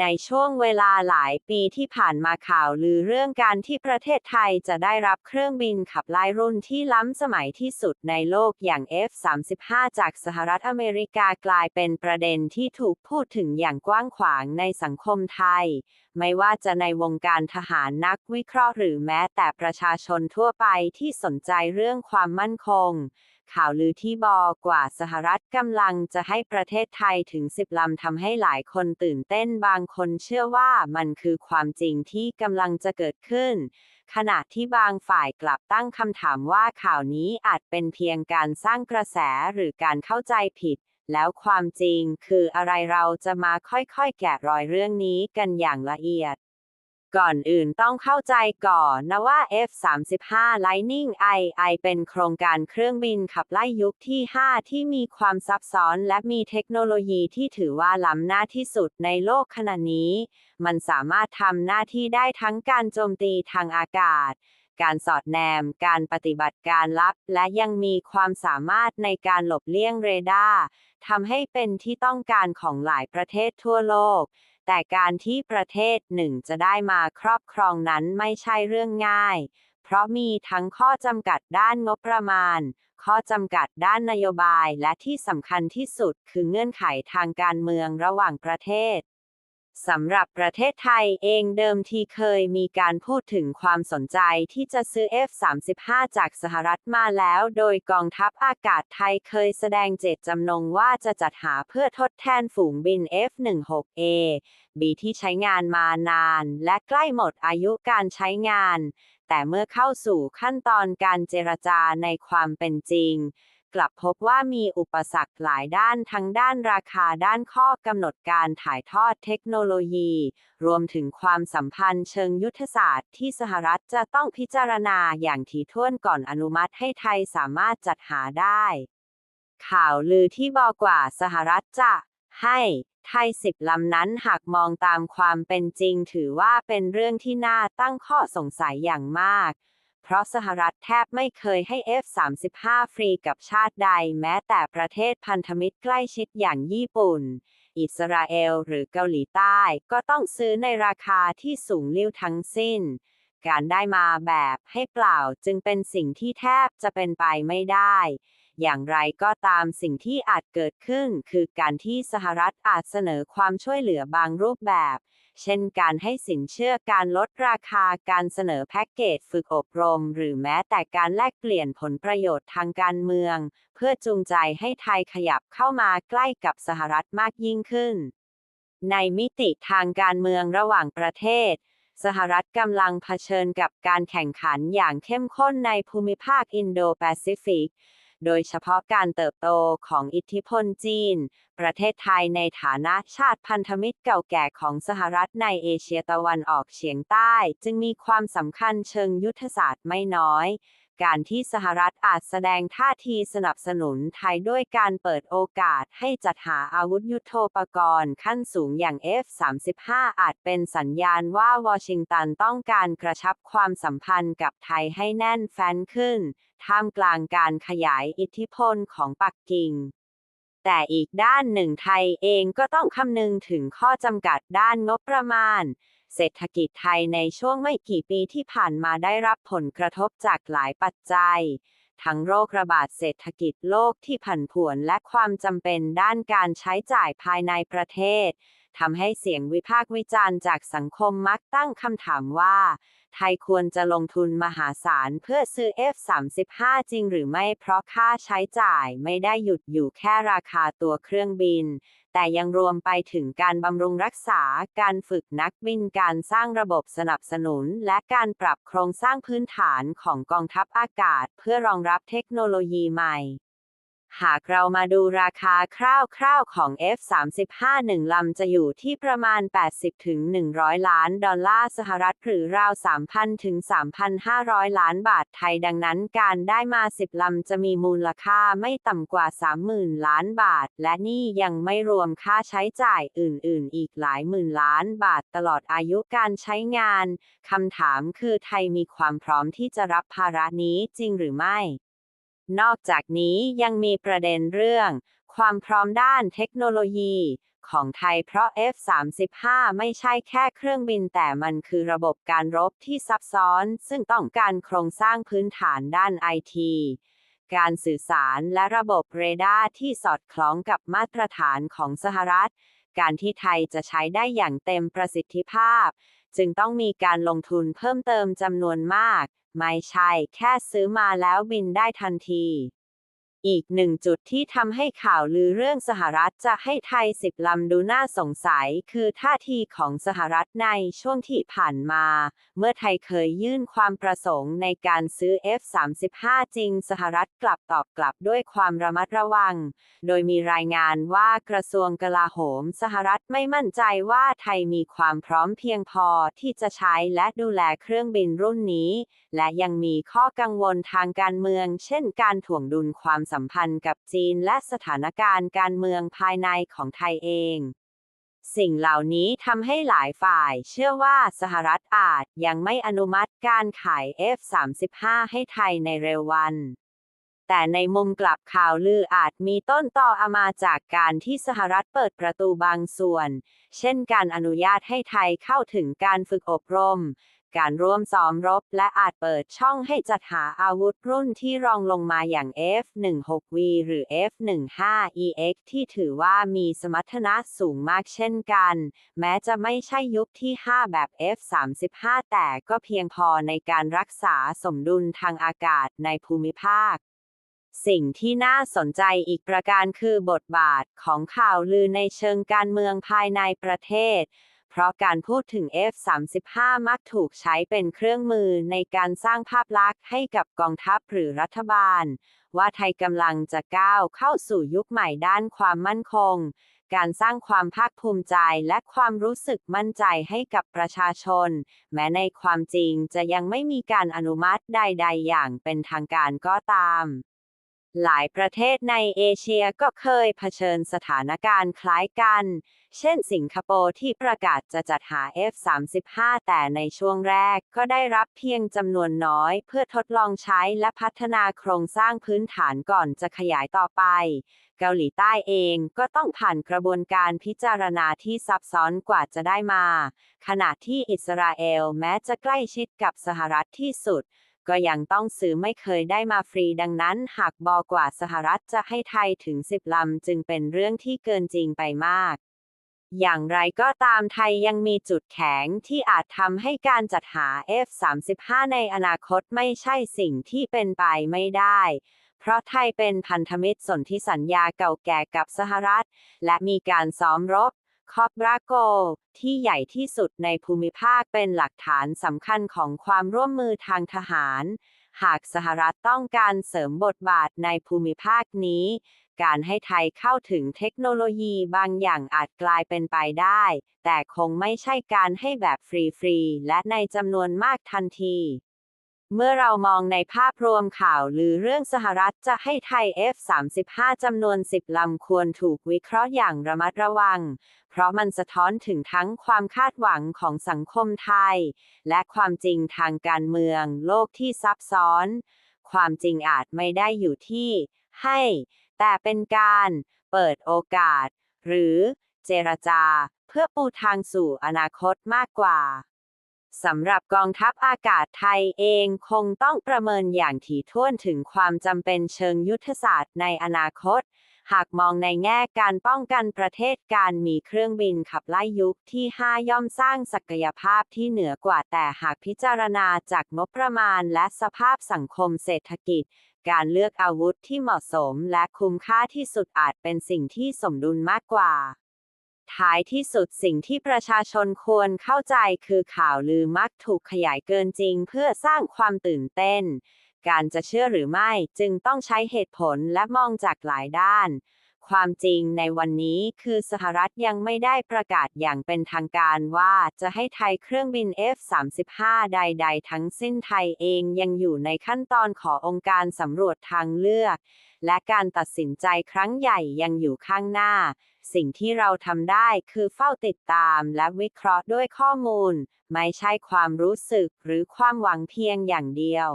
ในช่วงเวลาหลายปีที่ผ่านมาข่าวลือเรื่องการที่ประเทศไทยจะได้รับเครื่องบินขับไล่รุ่นที่ล้ำสมัยที่สุดในโลกอย่าง F-35 จากสหรัฐอเมริกากลายเป็นประเด็นที่ถูกพูดถึงอย่างกว้างขวางในสังคมไทย ไม่ว่าจะในวงการทหารนักวิเคราะห์หรือแม้แต่ประชาชนทั่วไปที่สนใจเรื่องความมั่นคง ข่าวลือที่บอกว่าสหรัฐกำลังจะให้ประเทศไทยถึง10ลำทำให้หลายคนตื่นเต้นบางคนเชื่อว่ามันคือความจริงที่กำลังจะเกิดขึ้น ขณะที่บางฝ่ายกลับตั้งคำถามว่าข่าวนี้อาจเป็นเพียงการสร้างกระแสหรือการเข้าใจผิด แล้วความจริงคืออะไรเราจะมาค่อยๆ แกะรอยเรื่องนี้กันอย่างละเอียด ก่อนอื่นต้องเข้าใจก่อนนะว่า F-35 Lightning II เป็นโครงการเครื่องบินขับไล่ยุคที่ 5 ที่มีความซับซ้อนและมีเทคโนโลยีที่ถือว่าล้ำหน้าที่สุดในโลกขณะนี้ มันสามารถทำหน้าที่ได้ทั้งการโจมตีทางอากาศ การสอดแนม การปฏิบัติการลับ และยังมีความสามารถในการหลบเลี่ยงเรดาร์ทำให้เป็นที่ต้องการของหลายประเทศทั่วโลก แต่การที่ประเทศหนึ่งจะได้มาครอบครองนั้นไม่ใช่เรื่องง่าย เพราะมีทั้งข้อจำกัดด้านงบประมาณ ข้อจำกัดด้านนโยบาย และที่สำคัญที่สุดคือเงื่อนไขทางการเมืองระหว่างประเทศ สำหรับประเทศไทยเองเดิมทีเคยมีการพูดถึงความสนใจที่จะซื้อ F-35 จากสหรัฐมาแล้ว โดยกองทัพอากาศไทยเคยแสดงเจตจำนงว่าจะจัดหาเพื่อทดแทนฝูงบิน F-16A บีที่ใช้งานมานาน และใกล้หมดอายุการใช้งาน แต่เมื่อเข้าสู่ขั้นตอนการเจรจาในความเป็นจริง กลับพบว่ามีอุปสรรคหลายด้านทั้งด้านราคาด้านข้อกำหนดการถ่ายทอดเทคโนโลยี รวมถึงความสัมพันธ์เชิงยุทธศาสตร์ที่สหรัฐจะต้องพิจารณาอย่างถี่ถ้วนก่อนอนุมัติให้ไทยสามารถจัดหาได้ ข่าวลือที่บอกว่าสหรัฐจะให้ไทยสิบลำนั้นหากมองตามความเป็นจริงถือว่าเป็นเรื่องที่น่าตั้งข้อสงสัยอย่างมาก เพราะสหรัฐแทบไม่เคยให้ F-35 ฟรีกับชาติใด แม้แต่ประเทศพันธมิตรใกล้ชิดอย่างญี่ปุ่น อิสราเอลหรือเกาหลีใต้ ก็ต้องซื้อในราคาที่สูงลิ้วทั้งสิ้น การได้มาแบบให้เปล่าจึงเป็นสิ่งที่แทบจะเป็นไปไม่ได้ อย่างไรก็ตามสิ่งที่อาจเกิดขึ้น คือการที่สหรัฐอาจเสนอความช่วยเหลือบางรูปแบบ เช่นการให้สินเชื่อการลดราคาการเสนอแพ็กเกจฝึกอบรม หรือแม้แต่การแลกเปลี่ยนผลประโยชน์ทางการเมือง เพื่อจูงใจให้ไทยขยับเข้ามาใกล้กับสหรัฐมากยิ่งขึ้น ในมิติทางการเมืองระหว่างประเทศสหรัฐกำลังเผชิญกับการแข่งขันอย่างเข้มข้นในภูมิภาคอินโดแปซิฟิก โดยเฉพาะการเติบโตของอิทธิพลจีน ประเทศไทยในฐานะชาติพันธมิตรเก่าแก่ของสหรัฐในเอเชียตะวันออกเฉียงใต้ จึงมีความสำคัญเชิงยุทธศาสตร์ไม่น้อย การที่สหรัฐอาจแสดงท่าทีสนับสนุนไทยด้วยการเปิดโอกาสให้จัดหาอาวุธยุโทโธปกรณ์ขั้นสูงอย่าง F-35 อาจเป็นสัญญาณว่าวอชิงตันต้องการกระชับความสัมพันธ์กับไทยให้แน่นแฟ้นขึ้น ท่ามกลางการขยายอิทธิพลของปักกิ่งแต่อีกด้านหนึ่งไทยเองก็ต้องคำนึงถึงข้อจำกัดด้านงบประมาณ เศรษฐกิจไทยในช่วงไม่กี่ปีที่ผ่านมาได้รับผลกระทบจากหลายปัจจัย ทั้งโรคระบาดเศรษฐกิจโลกที่ผันผวนและความจำเป็นด้านการใช้จ่ายภายในประเทศ ทำให้เสียงวิพากษ์วิจารณ์จากสังคมมักตั้งคำถามว่า ไทยควรจะลงทุนมหาศาลเพื่อซื้อ F-35 จริงหรือไม่เพราะค่าใช้จ่ายไม่ได้หยุดอยู่แค่ราคาตัวเครื่องบิน แต่ยังรวมไปถึงการบำรุงรักษา การฝึกนักบิน การสร้างระบบสนับสนุน และการปรับโครงสร้างพื้นฐานของกองทัพอากาศ เพื่อรองรับเทคโนโลยีใหม่ หากเรามาดูราคาคร่าวๆของ F-35 หนึ่งลำจะอยู่ที่ประมาณ 80-100 ล้านดอลลาร์สหรัฐหรือราว 3,000 ถึง 3,500 ล้านบาทไทยดังนั้นการได้มา 10 ลำจะมีมูลค่าไม่ต่ำกว่า 30,000 ล้านบาท และนี่ยังไม่รวมค่าใช้จ่ายอื่นๆ อีกหลายหมื่นล้านบาทตลอดอายุการใช้งาน คำถามคือไทยมีความพร้อมที่จะรับภาระนี้จริงหรือไม่ นอกจากนี้ยังมีประเด็นเรื่อง ความพร้อมด้านเทคโนโลยีของไทยเพราะ F-35 ไม่ใช่แค่เครื่องบินแต่มันคือระบบการรบที่ซับซ้อน ซึ่งต้องการโครงสร้างพื้นฐานด้านไอทีการสื่อสารและระบบเรดาร์ที่สอดคล้องกับมาตรฐานของสหรัฐ การที่ไทยจะใช้ได้อย่างเต็มประสิทธิภาพ จึงต้องมีการลงทุนเพิ่มเติมจำนวนมาก ไม่ใช่แค่ซื้อมาแล้วบินได้ทันที อีกหนึ่งจุดที่ทำให้ข่าวลือเรื่องสหรัฐจะให้ไทยสิบลำดูน่าสงสัย คือท่าทีของสหรัฐในช่วงที่ผ่านมา เมื่อไทยเคยยื่นความประสงค์ในการซื้อ F-35 จริงสหรัฐกลับตอบกลับด้วยความระมัดระวัง โดยมีรายงานว่ากระทรวงกลาโหม สหรัฐไม่มั่นใจว่าไทยมีความพร้อมเพียงพอที่จะใช้และดูแลเครื่องบินรุ่นนี้ และยังมีข้อกังวลทางการเมือง เช่นการถ่วงดุลความสัมัมพันธ์กับจีนและสถานการณ์การเมืองภายในของไทยเอง สิ่งเหล่านี้ทำให้หลายฝ่ายเชื่อว่าสหรัฐอาจยังไม่อนุมัติการขาย F-35 ให้ไทยในเร็ววันแต่ในมุมกลับข่าวลืออาจมีต้นต่ออามาจากการที่สหรัฐเปิดประตูบางส่วน เช่นการอนุญาตให้ไทยเข้าถึงการฝึกอบรม การร่วมซ้อมรบ และอาจเปิดช่องให้จัดหาอาวุธรุ่นที่รองลงมาอย่าง F-16V หรือ F-15EX ที่ถือว่ามีสมรรถนะสูงมากเช่นกัน แม้จะไม่ใช่ยุคที่ 5 แบบ F-35 แต่ก็เพียงพอในการรักษาสมดุลทางอากาศในภูมิภาคสิ่งที่น่าสนใจอีกประการคือบทบาทของข่าวลือในเชิงการเมืองภายในประเทศ ราะการพูดถึง F-35 มักถูกใช้เป็นเครื่องมือในการสร้างภาพลักษณ์ให้กับกองทัพหรือรัฐบาล ว่าไทยกำลังจะก้าวเข้าสู่ยุคใหม่ด้านความมั่นคง การสร้างความภาคภูมิใจและความรู้สึกมั่นใจให้กับประชาชน แม้ในความจริงจะยังไม่มีการอนุมัติใด ๆ อย่างเป็นทางการก็ตาม หลายประเทศในเอเชียก็เคยเผชิญสถานการณ์คล้ายกัน เช่นสิงคโปร์ที่ประกาศจะจัดหา F-35 แต่ในช่วงแรกก็ได้รับเพียงจำนวนน้อย เพื่อทดลองใช้และพัฒนาโครงสร้างพื้นฐานก่อนจะขยายต่อไป เกาหลีใต้เองก็ต้องผ่านกระบวนการพิจารณาที่ซับซ้อนกว่าจะได้มา ขณะที่อิสราเอลแม้จะใกล้ชิดกับสหรัฐที่สุด ก็ยังต้องซื้อไม่เคยได้มาฟรีดังนั้น หากบอกว่าสหรัฐจะให้ไทยถึง 10 ลำ จึงเป็นเรื่องที่เกินจริงไปมาก อย่างไรก็ตามไทยยังมีจุดแข็งที่อาจทำให้การจัดหา F-35 ในอนาคตไม่ใช่สิ่งที่เป็นไปไม่ได้เพราะไทยเป็นพันธมิตรสนธิสัญญาเก่าแก่กับสหรัฐ และมีการซ้อมรบ คอบราโก ที่ใหญ่ที่สุดในภูมิภาคเป็นหลักฐานสำคัญของความร่วมมือทางทหาร หากสหรัฐต้องการเสริมบทบาทในภูมิภาคนี้ การให้ไทยเข้าถึงเทคโนโลยีบางอย่างอาจกลายเป็นไปได้ แต่คงไม่ใช่การให้แบบฟรี ๆ และในจำนวนมากทันที เมื่อเรามองในภาพรวมข่าวหรือเรื่องสหรัฐจะให้ไทย F-35 จำนวน 10 ลำควรถูกวิเคราะห์อย่างระมัดระวัง เพราะมันสะท้อนถึงทั้งความคาดหวังของสังคมไทย และความจริงทางการเมืองโลกที่ซับซ้อน ความจริงอาจไม่ได้อยู่ที่ให้ แต่เป็นการเปิดโอกาส หรือเจรจา เพื่อปูทางสู่อนาคตมากกว่า สำหรับกองทัพอากาศไทยเองคงต้องประเมินอย่างถี่ถ้วนถึงความจำเป็นเชิงยุทธศาสตร์ในอนาคต หากมองในแง่การป้องกันประเทศการมีเครื่องบินขับไล่ยุคที่ 5 ย่อมสร้างศักยภาพที่เหนือกว่าแต่หากพิจารณาจากงบประมาณและสภาพสังคมเศรษฐกิจ การเลือกอาวุธที่เหมาะสมและคุ้มค่าที่สุดอาจเป็นสิ่งที่สมดุลมากกว่า ท้ายที่สุดสิ่งที่ประชาชนควรเข้าใจคือข่าวลือมักถูกขยายเกินจริงเพื่อสร้างความตื่นเต้น การจะเชื่อหรือไม่จึงต้องใช้เหตุผลและมองจากหลายด้าน ความจริงในวันนี้คือสหรัฐยังไม่ได้ประกาศอย่างเป็นทางการว่าจะให้ไทยเครื่องบิน F-35 ใด ๆ ทั้งสิ้นไทยเองยังอยู่ในขั้นตอนขอองค์การสำรวจทางเลือก และการตัดสินใจครั้งใหญ่ยังอยู่ข้างหน้า สิ่งที่เราทำได้คือเฝ้าติดตามและวิเคราะห์ด้วยข้อมูล ไม่ใช่ความรู้สึกหรือความหวังเพียงอย่างเดียว